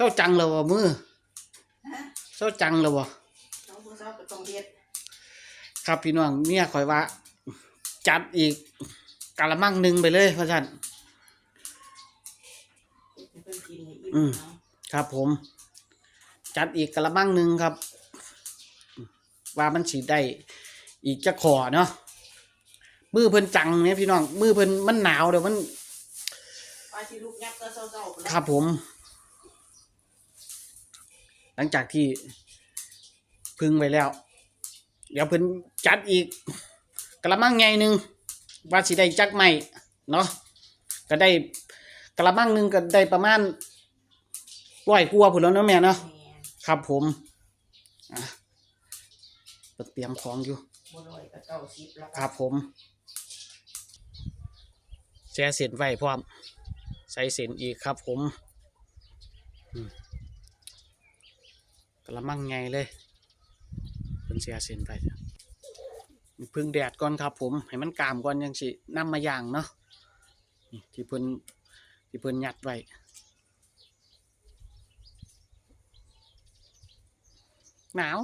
เจ้าจังเลยบ่มือฮะเจ้าจังเลยบ่น้องผู้สาวก็ต้องเฮ็ดครับพี่น้องเมียข่อยว่า จัดอีกกะละมังหนึ่งไปเลยพ่อท่าน ให้เพิ่นกินให้อิ่มอืม เนาะครับผม จัดอีกกะละมังหนึ่งครับ ว่ามันสีได้ อีกจะขอเนาะมือเพิ่นจังเนี่ยพี่น้องมือเพิ่นมันหนาวเดี๋ยวมัน ว่าสิลูกยักษ์ก็เศร้าๆพุ่นคล่ะรับผมห ลังจากที่พึ่งไว้แล้ว เดี๋ยวเพิ่นจัดอีกกะละมังไงหนึ่งว่าสิได้จักใหม่เนาะก็ได้กะละมังหนึ่งก็ได้ประมาณร้อยกว่าผุนแล้วเนาะแม่เนาะแม่นครับผมอะเปิดเตรียมของอยู่บ่ร้อยก็เก้าสิบแล้วครับผมแช่เส้นไว้พร้อม ใส่เส้นอีกครับผม อืมกระมังไงเลยเป็นแช่เส้นไปพึ่งแดดก่อนครับผมให้มันกามก่อนยังสินำมาอย่างเนาะที่เพิ่นที่เพิ่นยัดไว้หนาว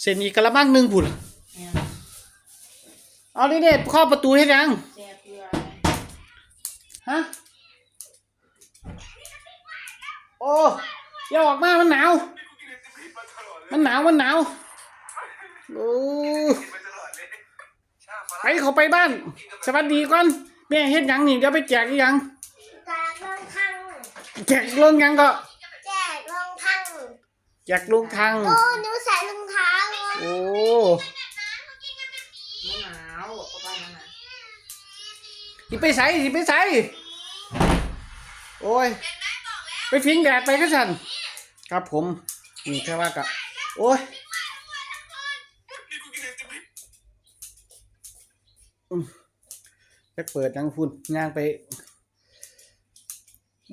เส้นอีกกระมังหนึ่งผุนแม่น เอาดิเด็ดข้อประตูให้ยังแซ่บเกลือฮะโอ้อย่าออกมามันหนาว มันหนาวมันหนาวโอ้ไปเขาไปบ้าน สวัสดีก่อนแม่เฮ็ดหยังนี่เดี๋ยวไปแจกอีหยังแจกลงทังแจกลงหยังก็แจกลงทังแจกลงทางโอ้หนูใส่รองเท้าโอ้ มันหนาวเข้าไปนั่นน่ะ สิไปใส่สิไปใส่โอ้ย ไปพิงแดดไปก็สันครับผมนี่แค่ว่ากะโอ้ยอืมไปเปิดนังฝุ่นย่างไป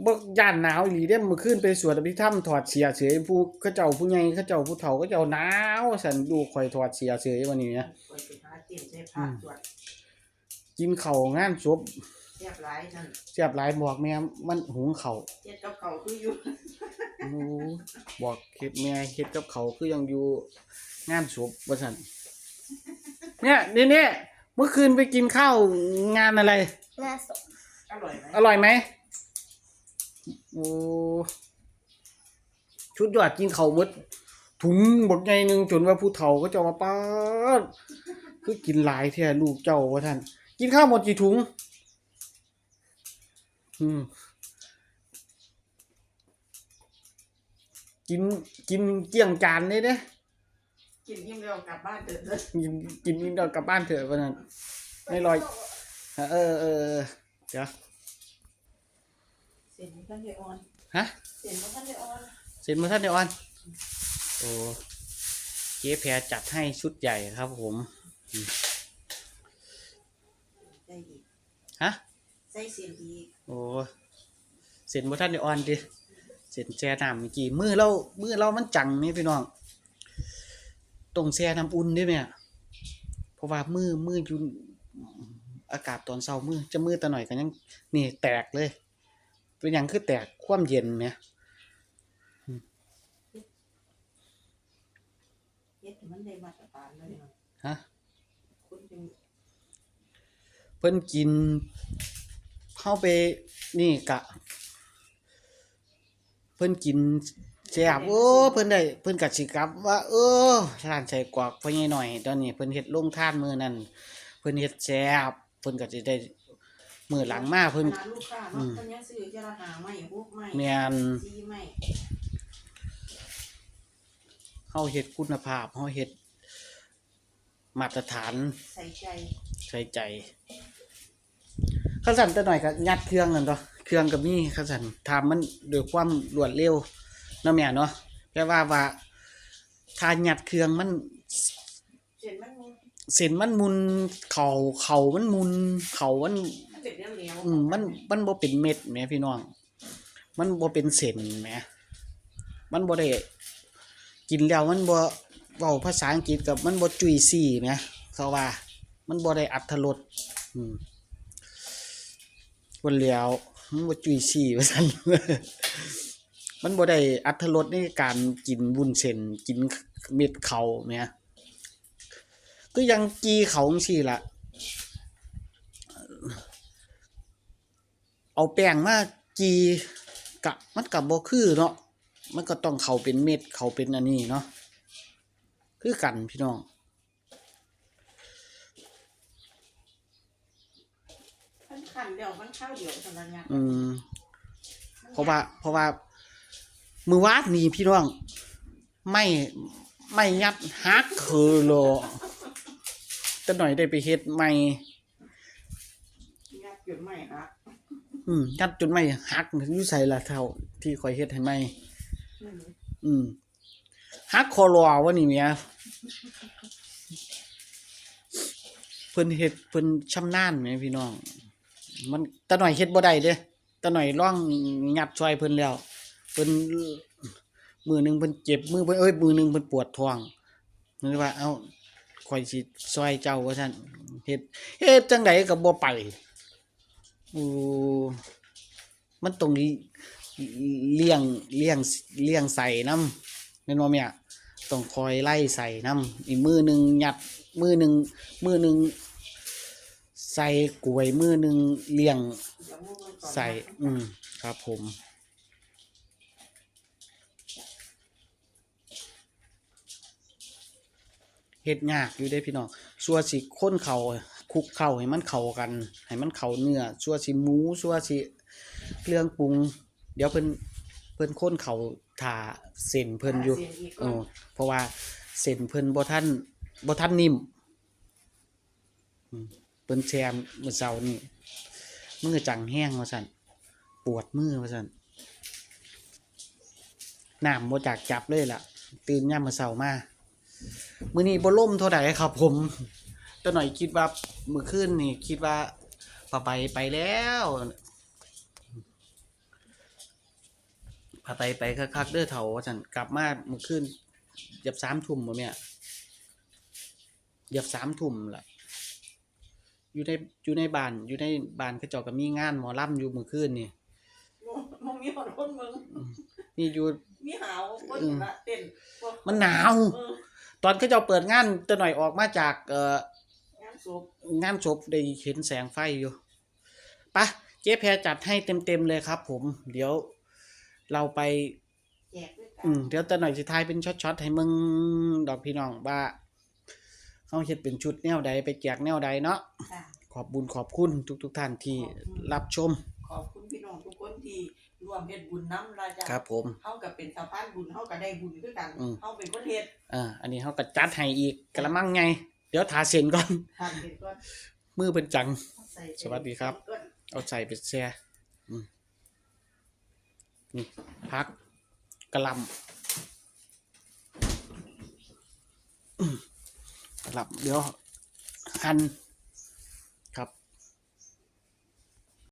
บกย่านหนาวหลีเด้เมื่อคืนไปสวดอภิธรรมถอดเสียเฉยผู้เขาเจ้าผู้ใหญ่เขาเจ้าผู้เฒ่าเขาเจ้าหนาวสันดูคอยถอดเสียเฉยวันนี้นะ กินเข่าวงานศพแซ่บหลายนั่นเสียบหลายบอกแม่มันหุงเข่าวเฮ็ดกับเขาวคืออยู่ โอ้บอกเฮ็ดแม่เฮ็ดกับเขาวคือยังอยู่งานศพว่าซั่นเนี่ยนี่เนี่ยเมื่อคืนไปกินข้าวงานอะไรน่าสนอร่อยไหมอร่อยไหมโอ้ชุดยอดกินเขาวหมดถุงบกใหญ่หนึ่งจนว่าผู้เฒ่าก็จะเอามาป้าดคือกินหลายแท้ลูกเจ้าว่าท่าน กินข้าวหมดกี่ถุง อืม กินกินเกลี้ยงจานเลยเด้กินอิ่มแล้วกลับบ้านเถิดเด้อกินกินอิ่มเดี๋ยวกลับบ้านเถอะวันนั้นไม่ลอย เออเออเออเดี๋ยวเส้นมันทันได้อ่อน ฮะ เส้นมันทันได้อ่อน เสร็จมาท่านเดียวอันโอ้เจ๊แพรจัดให้ชุดใหญ่ครับผม ได้อีก ฮะ ใส่เส้นอีกโอ้เสร็จมาท่านเดียวอันดิเสร็จแช่น้ำเมื่อกี้มือเรามือเรามันจังนี่พี่น้องตรงแช่น้ำอุ่นด้วยไหมอะเพราะว่ามือมืออยู่อากาศตอนเช้ามือจะมือตะหน่อยกันยังนี่แตกเลย เป็นอย่างคือแตกความเย็นเนี่ยเฮ็ดให้มันได้มาตรฐานเลยเนาะฮะคุณจึง เพิ่นกินเข้าไปนี่กะ เพิ่นกินแซ่บโอ้เพิ่นได้เพิ่นก็สิกลับ ว่า เออร้านใส่กวากพ่อใหญ่หน่อยตอนนี้เพิ่นเฮ็ดโรงทานมื้อนั้นเพิ่นเฮ็ดแซ่บเพิ่นก็สิได้มื้อหลังมาเพิ่นขนาดลูกค้าอืเนาะม เพิ่นยังซื้อจะละหาไม้หกไม้แม่นสี่ไม้เฮาเฮ็ดคุณภาพเฮาเฮ็ดมาตรฐานใส่ใจใส่ใจ ข้าสั่นแต่หน่อยก็ยัดเครื่องนั่นตัวเครื่องก็มีข้าสั่นทำมันด้วยความรวดเร็วเนาะแม่เนาะแค่ว่าว่าถ้ายัดเครื่องมันเส้นมันมีเส้นมันมุนเข่าเข่ามันมุนเข่ามันมันเป็นเหนียวๆอืมมันมันบ่เป็นเม็ดแหมพี่น้อง มันบ่เป็นเส้นแหมมันบ่ได้กินแล้วมันบ่เว้าภาษาอังกฤษกับมันบ่จุยซี่แหมเขาว่า มันบ่ได้อัตรสอืม บ่แล้วมันบ่จุยซี่ว่าซั่นมันบ่ได้อัตรสในการกินวุ้นเส้นกินเม็ดเขาแหมก็ยังกีเขาจังซี่ล่ะเอาแป้งมากีกะมันก็บ่คือเนาะมันก็ต้องเขาเป็นเม็ดเขาเป็นอันนี้เนาะคือกันพี่น้อง มัน ขันเดียวมันข้าวเดียวสำหรับงานอืมเพราะว่า เพราะว่า มือวาดนี่พี่น้อง ไม่ไม่ยัดฮักคือโลแต่หน่อยได้ไปเฮ็ดไม่งานเกิดใหม่ฮะอืมยัดจนไม่ฮักอยู่ใส่ละเท่า ที่คอยเฮ็ดให้ไม่อืมอืมฮักคอรอวะนี่เมียเพิ่นเฮ็ดเพิ่นชำนาญแหมพี่น้อง มันตาหน่อยเฮ็ดบ่ได้เด้ตาหน่อยร้องงัดช่วยเพิ่นแล้วเพิ่นมือหนึงเพิ่นเจ็บมือเพิ่นเอ้ยมือหนึงเพิ่นปวดท้องนึกว่าเอ้าข่อยสิช่วยเจ้าว่าซั่นเฮ็ดเฮ็ดจังไดก็บ่ไปอู้มันต้องเลี้ยงเลี้ยงเลี้ยงใส่น้ำแม่นบ่แม่ต้องคอยไล่ใส่น้ำอีกมือหนึงยัดมือหนึงมือหนึง ใส่กล้วยมือหนึงเลี้ยงเดี๋ยวมึงมันก่อนนะใส่ อืมครับผมเฮ็ดยากอยู่ได้พี่น้องสัวสิค้นเขาคลุกเข้าให้มันเข้ากัน ให้มันเข้าเนื้อสัวสิหมูสัวสิเครื่องปรุง เดี๋ยวเพิ่นเพิ่นค้นเขาทาเส้นเพิ่นอยู่เสีงกเออเพราะว่าเส้นเพิ่นบ่ทันบ่ทันนิ่มอืม เพิ่นแซมมื้อเช้านี่มือจังแห้งว่าซั่นปวดมือว่าซั่นน้ำบ่จากจับเลยล่ะ ตื่นยามมื้อเช้ามามือนี้บ่ล่มเท่าใดครับ ผมแต่หน่อยคิดว่ามื้อคืนนี่ คิดว่าปะไปไปแล้วพาไปไปคักๆเด้อเฒ่าว่าซั่นกลับมามื้อคืนหยับ3ทุ่มบ่แม่เหยับ3ทุ่มล่ะ อยู่ในอยู่ในบ้านอยู่ในบ้านเขาเจ้าก็มีงานหมอลำอยู่มื้อคืนนี่มึงมีคนคนมึงนี่อยู่มีหาวคนละเต้นมันหนาวเออตอนเขาเจ้าเปิดงานจะหน่อยออกมาจากเอ่องานศพงานศพได้เห็นแสงไฟอยู่ปะเจ๊แพรจัดให้เต็มๆเลยครับ ผม เดี๋ยวเราไปแจกด้วยกัอืมเดี๋ยวตะหน่อยสิทายเป็นช็อตๆให้มึงดอกพี่น้องว่า เขาเฮ็ดเป็นชุดแนวใดไปแจกแนวใดเนาะค่ะ ขอบบุญขอบคุณทุกๆท่านที่รับชมขอบคุณพี่น้องทุกคนที่ร่วมเฮ็ดบุญน้ำราจาครับผม เฮากับเป็นสะพานบุญเฮาก็ได้บุญด้วยกันอืม เฮาเป็นคนเฮ็ดอ่าอันนี้เขาก็จัดให้อีกกระมังไง เดี๋ยวทาเซ็นก่อนทำเป็นก้อนมือเป็นจัง ใส่สวัสดีครับก้อน เอาใส่เป็นแช่อืมนี่พักกระหลำ อืมกระหลำเดี๋ยวหั่น